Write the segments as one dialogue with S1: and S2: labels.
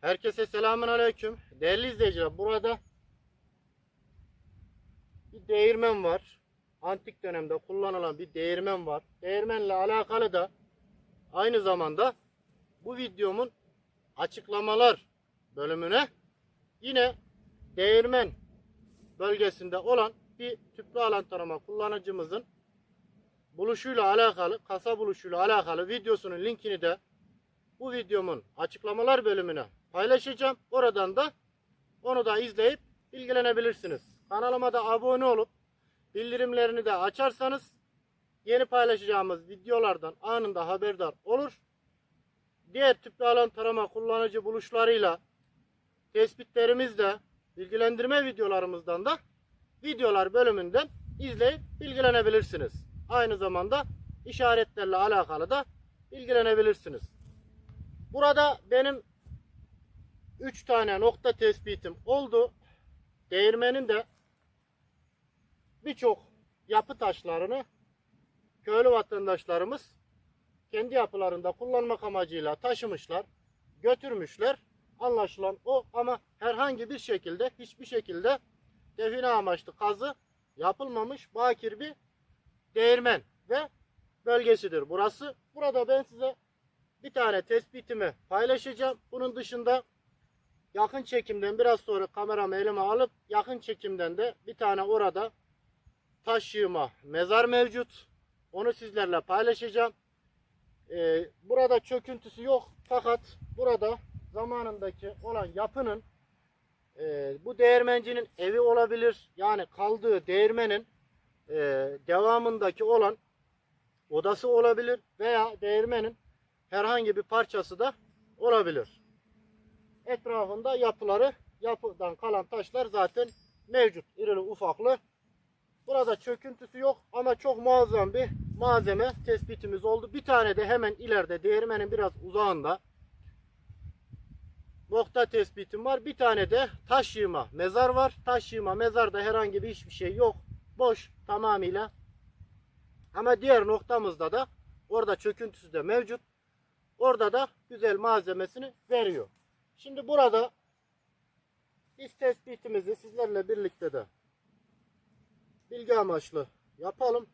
S1: Herkese selamun aleyküm. Değerli izleyiciler burada bir değirmen var. Antik dönemde kullanılan bir değirmen var. Değirmenle alakalı da aynı zamanda bu videomun açıklamalar bölümüne yine değirmen bölgesinde olan bir tüplü alan tarama kullanıcımızın buluşuyla alakalı, kasa buluşuyla alakalı videosunun linkini de bu videomun açıklamalar bölümüne paylaşacağım. Oradan da onu da izleyip bilgilenebilirsiniz. Kanalıma da abone olup bildirimlerini de açarsanız yeni paylaşacağımız videolardan anında haberdar olur. Diğer tüplü alan tarama kullanıcı buluşlarıyla tespitlerimiz de bilgilendirme videolarımızdan da videolar bölümünden izleyip bilgilenebilirsiniz. Aynı zamanda işaretlerle alakalı da bilgilenebilirsiniz. Burada benim 3 tane nokta tespitim oldu. Değirmenin de birçok yapı taşlarını köylü vatandaşlarımız kendi yapılarında kullanmak amacıyla taşımışlar, götürmüşler. Anlaşılan o ama herhangi bir şekilde hiçbir şekilde define amaçlı kazı yapılmamış bakir bir değirmen ve bölgesidir burası. Burada ben size bir tane tespitimi paylaşacağım. Bunun dışında yakın çekimden biraz sonra kameramı elime alıp yakın çekimden de bir tane orada taş yığma mezar mevcut. Onu sizlerle paylaşacağım. Ee, burada çöküntüsü yok fakat burada zamanındaki olan yapının e, bu değirmencinin evi olabilir. Yani kaldığı değirmenin e, devamındaki olan odası olabilir veya değirmenin herhangi bir parçası da olabilir. Etrafında yapıları, yapıdan kalan taşlar zaten mevcut. İrili ufaklı. Burada çöküntüsü yok ama çok muazzam bir malzeme tespitimiz oldu. Bir tane de hemen ileride değirmenin biraz uzağında nokta tespitim var. Bir tane de taş yığma mezar var. Taş yığma mezarda herhangi bir hiçbir şey yok. Boş tamamıyla. Ama diğer noktamızda da orada çöküntüsü de mevcut. Orada da güzel malzemesini veriyor. Şimdi burada biz tespitimizi sizlerle birlikte de bilgi amaçlı yapalım.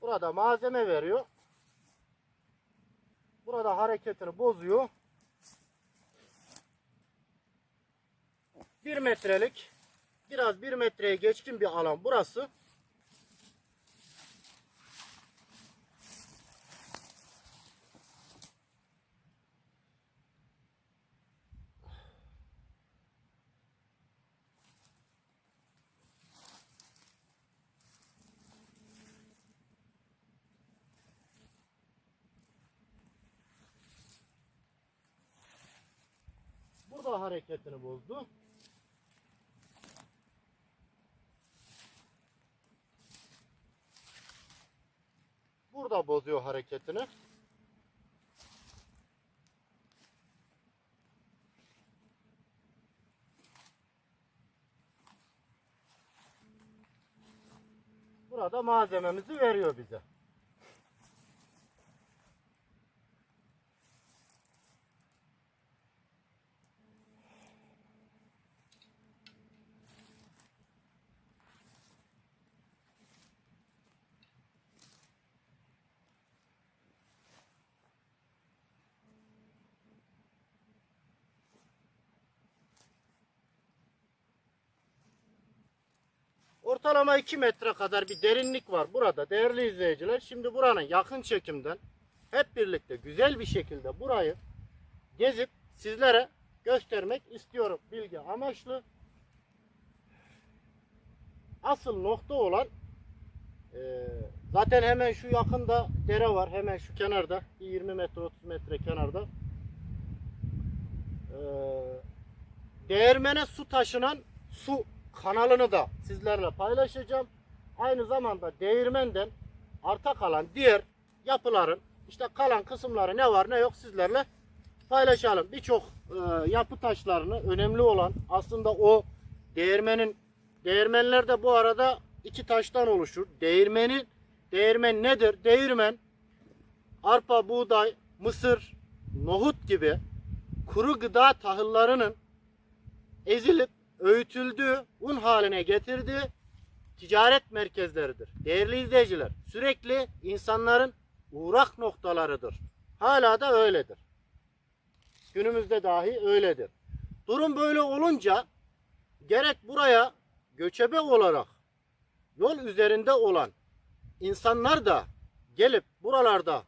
S1: Burada malzeme veriyor. Burada hareketini bozuyor. Bir metrelik biraz bir metreye geçkin bir alan burası. Burada hareketini bozdu. Burada bozuyor hareketini. Burada malzememizi veriyor bize. Ortalama 2 metre kadar bir derinlik var burada değerli izleyiciler. Şimdi buranın yakın çekimden hep birlikte güzel bir şekilde burayı gezip sizlere göstermek istiyorum bilgi amaçlı. Asıl nokta olan e, zaten hemen şu yakında dere var hemen şu kenarda bir 20 metre 30 metre kenarda. E, değirmene su taşınan su kanalını da sizlerle paylaşacağım. Aynı zamanda değirmenden arta kalan diğer yapıların işte kalan kısımları ne var ne yok sizlerle paylaşalım. Birçok e, yapı taşlarını önemli olan aslında o değirmenin değirmenler de bu arada iki taştan oluşur. Değirmenin değirmen nedir? Değirmen arpa, buğday, mısır, nohut gibi kuru gıda tahıllarının ezilip öğütüldüğü, un haline getirdiği ticaret merkezleridir. Değerli izleyiciler, sürekli insanların uğrak noktalarıdır. Hala da öyledir. Günümüzde dahi öyledir. Durum böyle olunca gerek buraya göçebe olarak yol üzerinde olan insanlar da gelip buralarda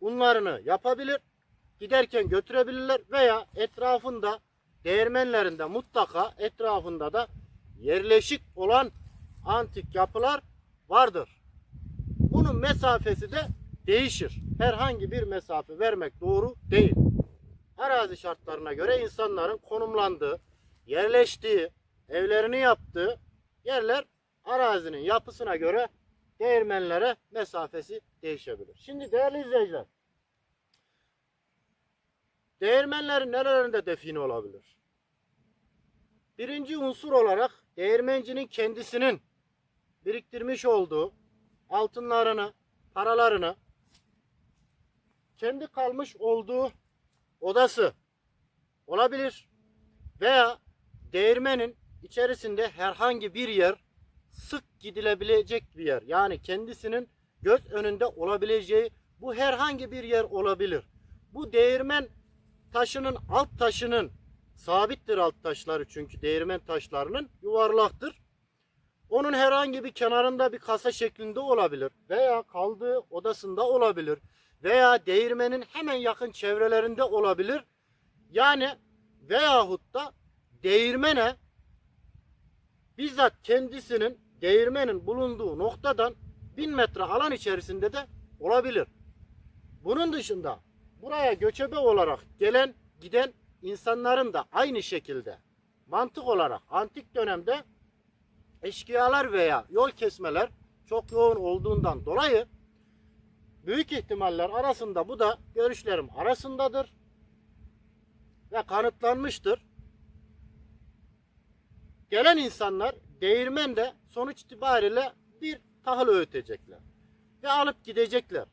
S1: unlarını yapabilir, giderken götürebilirler veya etrafında değirmenlerinde mutlaka etrafında da yerleşik olan antik yapılar vardır. Bunun mesafesi de değişir. Herhangi bir mesafe vermek doğru değil. Arazi şartlarına göre insanların konumlandığı, yerleştiği, evlerini yaptığı yerler arazinin yapısına göre değirmenlere mesafesi değişebilir. Şimdi değerli izleyiciler, değirmenlerin nerelerinde define olabilir? Birinci unsur olarak değirmencinin kendisinin biriktirmiş olduğu altınlarını, paralarını kendi kalmış olduğu odası olabilir veya değirmenin içerisinde herhangi bir yer sık gidilebilecek bir yer. Yani kendisinin göz önünde olabileceği bu herhangi bir yer olabilir. Bu değirmen taşının alt taşının sabittir alt taşları çünkü değirmen taşlarının yuvarlaktır. Onun herhangi bir kenarında bir kasa şeklinde olabilir veya kaldığı odasında olabilir veya değirmenin hemen yakın çevrelerinde olabilir. Yani veyahut da değirmene bizzat kendisinin değirmenin bulunduğu noktadan bin metre alan içerisinde de olabilir. Bunun dışında buraya göçebe olarak gelen giden insanların da aynı şekilde mantık olarak antik dönemde eşkıyalar veya yol kesmeler çok yoğun olduğundan dolayı büyük ihtimaller arasında bu da görüşlerim arasındadır ve kanıtlanmıştır. Gelen insanlar değirmende sonuç itibariyle bir tahıl öğütecekler ve alıp gidecekler.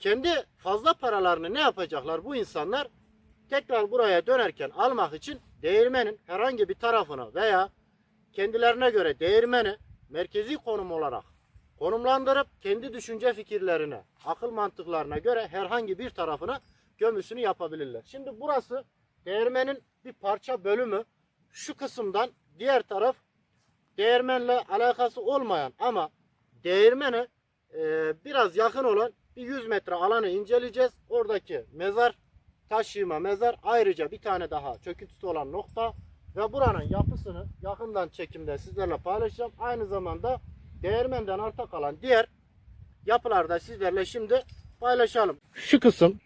S1: Kendi fazla paralarını ne yapacaklar bu insanlar? Tekrar buraya dönerken almak için değirmenin herhangi bir tarafını veya kendilerine göre değirmeni merkezi konum olarak konumlandırıp kendi düşünce fikirlerine, akıl mantıklarına göre herhangi bir tarafına gömüsünü yapabilirler. Şimdi burası değirmenin bir parça bölümü. Şu kısımdan diğer taraf değirmenle alakası olmayan ama değirmene e, biraz yakın olan bir 100 metre alanı inceleyeceğiz. Oradaki mezar taş yığma mezar ayrıca bir tane daha çöküntüsü olan nokta ve buranın yapısını yakından çekimde sizlerle paylaşacağım. Aynı zamanda değirmenden arta kalan diğer yapılarda sizlerle şimdi paylaşalım. Şu kısım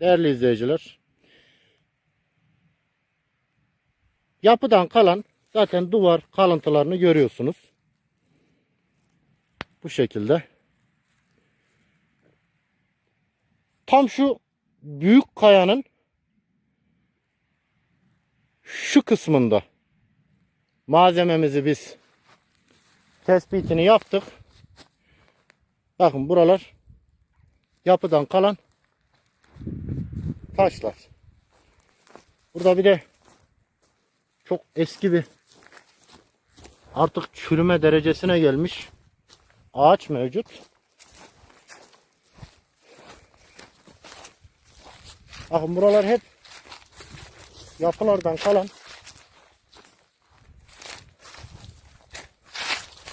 S1: değerli izleyiciler yapıdan kalan zaten duvar kalıntılarını görüyorsunuz. Bu şekilde. Tam şu büyük kayanın şu kısmında malzememizi biz tespitini yaptık. Bakın buralar yapıdan kalan taşlar. Burada bir de çok eski bir artık çürüme derecesine gelmiş ağaç mevcut. Bakın buralar hep yapılardan kalan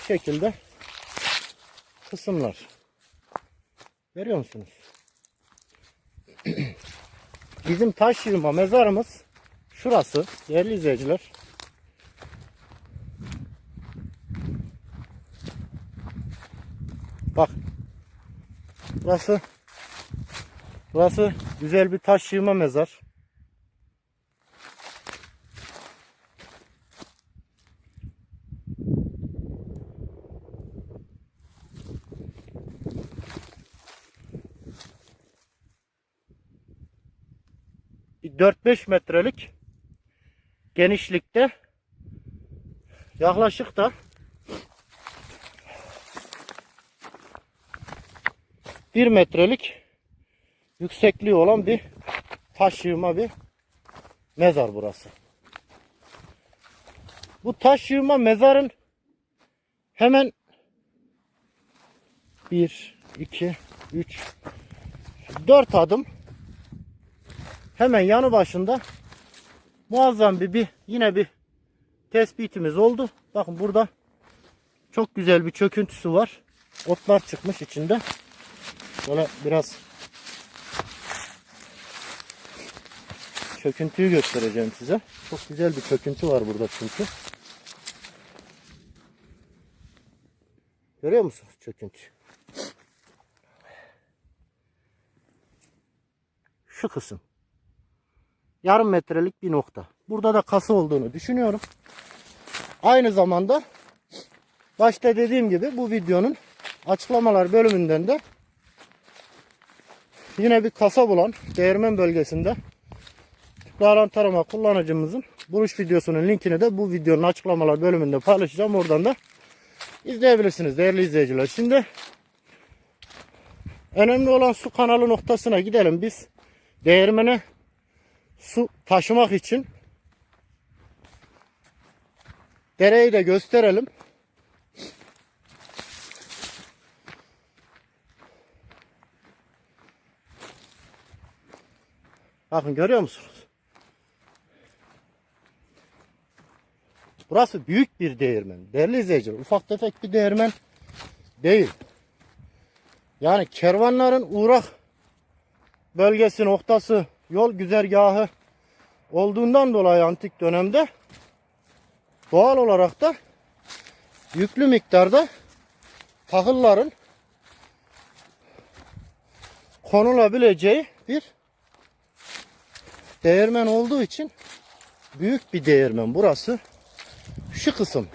S1: şekilde kısımlar. Görüyor musunuz? Bizim taş yığma mezarımız şurası değerli izleyiciler. Bak. Burası Burası güzel bir taş yığma mezar. Bir 4-5 metrelik genişlikte yaklaşık da bir metrelik yüksekliği olan bir taş yığma bir mezar burası. Bu taş yığma mezarın hemen 1, 2, 3, 4 adım hemen yanı başında muazzam bir, bir yine bir tespitimiz oldu. Bakın burada çok güzel bir çöküntüsü var. Otlar çıkmış içinde. Böyle biraz çöküntüyü göstereceğim size. Çok güzel bir çöküntü var burada çünkü. Görüyor musunuz çöküntü? Şu kısım. Yarım metrelik bir nokta. Burada da kası olduğunu düşünüyorum. Aynı zamanda başta dediğim gibi bu videonun açıklamalar bölümünden de yine bir kasa bulan değirmen bölgesinde Dağlan tarama kullanıcımızın buluş videosunun linkini de bu videonun açıklamalar bölümünde paylaşacağım. Oradan da izleyebilirsiniz değerli izleyiciler. Şimdi önemli olan su kanalı noktasına gidelim biz. Değirmene su taşımak için dereyi de gösterelim. Bakın görüyor musunuz? Burası büyük bir değirmen. Değerli izleyiciler ufak tefek bir değirmen değil. Yani kervanların uğrak bölgesi noktası yol güzergahı olduğundan dolayı antik dönemde doğal olarak da yüklü miktarda tahılların konulabileceği bir değirmen olduğu için büyük bir değirmen burası. Şu kısım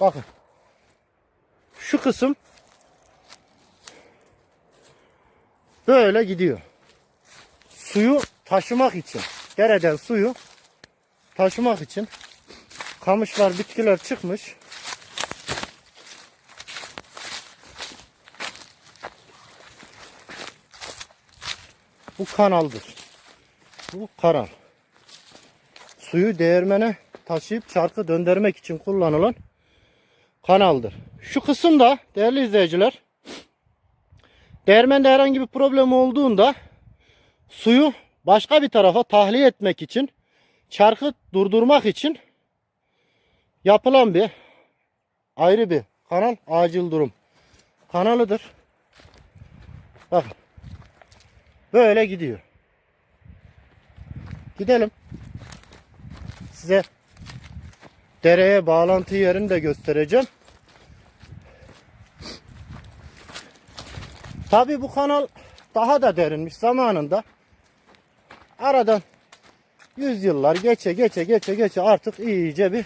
S1: bakın şu kısım böyle gidiyor. Suyu taşımak için dereden suyu taşımak için kamışlar bitkiler çıkmış. Bu kanaldır. Bu kanal. Suyu değirmene taşıyıp çarkı döndürmek için kullanılan kanaldır. Şu kısımda değerli izleyiciler değirmende herhangi bir problem olduğunda suyu başka bir tarafa tahliye etmek için çarkı durdurmak için yapılan bir ayrı bir kanal acil durum kanalıdır. Bakın. Böyle gidiyor. Gidelim. Size dereye bağlantı yerini de göstereceğim. Tabi bu kanal daha da derinmiş zamanında. Aradan yüzyıllar geçe geçe geçe geçe artık iyice bir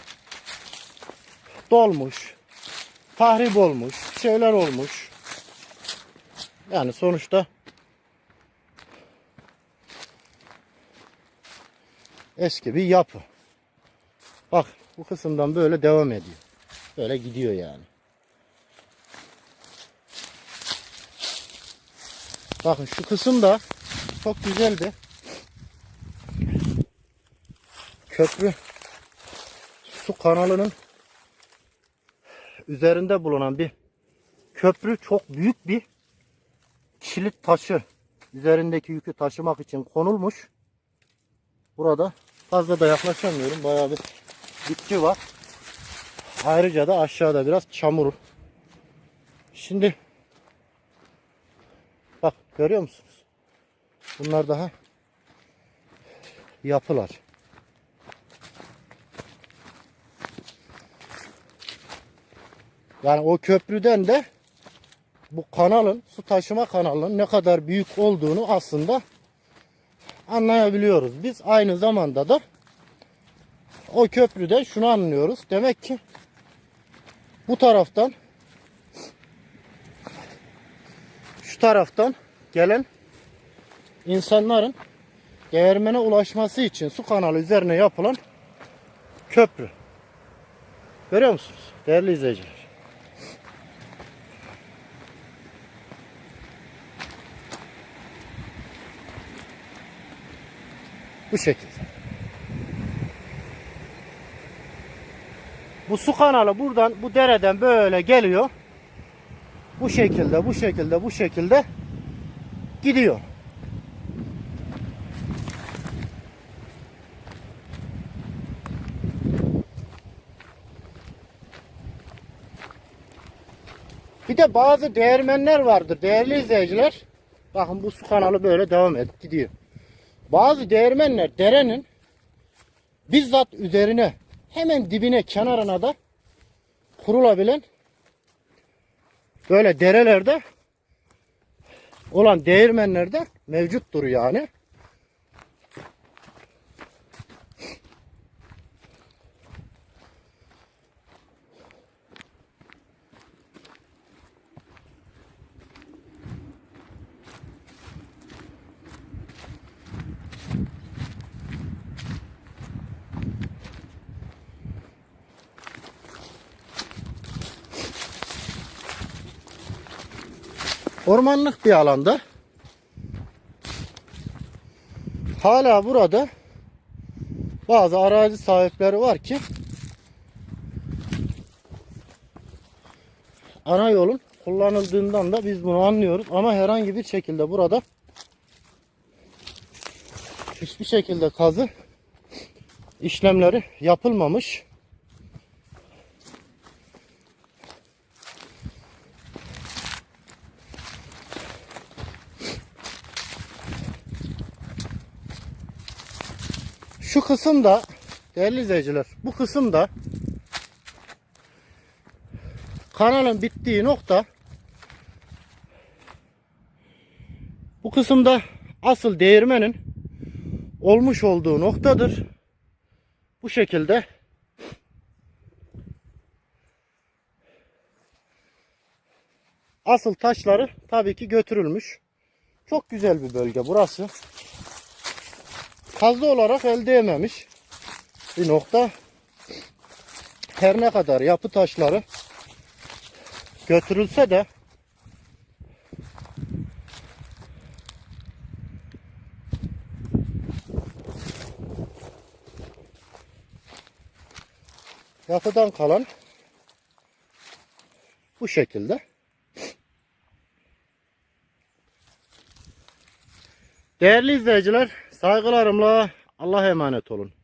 S1: dolmuş. Tahrip olmuş. Şeyler olmuş. Yani sonuçta eski bir yapı. Bak bu kısımdan böyle devam ediyor. Böyle gidiyor yani. Bakın şu kısım da çok güzeldi. Köprü su kanalının üzerinde bulunan bir köprü çok büyük bir kilit taşı üzerindeki yükü taşımak için konulmuş. Burada fazla da yaklaşamıyorum. Bayağı bir bitki var. Ayrıca da aşağıda biraz çamur. Şimdi bak görüyor musunuz? Bunlar daha yapılar. Yani o köprüden de bu kanalın, su taşıma kanalının ne kadar büyük olduğunu aslında anlayabiliyoruz. Biz aynı zamanda da o köprüden şunu anlıyoruz. Demek ki bu taraftan şu taraftan gelen insanların değirmene ulaşması için su kanalı üzerine yapılan köprü. Görüyor musunuz? Değerli izleyiciler. Bu şekilde. Bu su kanalı buradan bu dereden böyle geliyor. Bu şekilde, bu şekilde, bu şekilde gidiyor. Bir de bazı değirmenler vardır değerli izleyiciler. Bakın bu su kanalı böyle devam edip gidiyor. Bazı değirmenler derenin bizzat üzerine hemen dibine kenarına da kurulabilen böyle derelerde olan değirmenlerde mevcuttur yani. Ormanlık bir alanda hala burada bazı arazi sahipleri var ki ana yolun kullanıldığından da biz bunu anlıyoruz ama herhangi bir şekilde burada hiçbir şekilde kazı işlemleri yapılmamış. Şu kısımda değerli izleyiciler bu kısımda kanalın bittiği nokta bu kısımda asıl değirmenin olmuş olduğu noktadır. Bu şekilde asıl taşları tabii ki götürülmüş. Çok güzel bir bölge burası fazla olarak elde edememiş bir nokta. Her ne kadar yapı taşları götürülse de yapıdan kalan bu şekilde. Değerli izleyiciler, saygılarımla Allah'a emanet olun.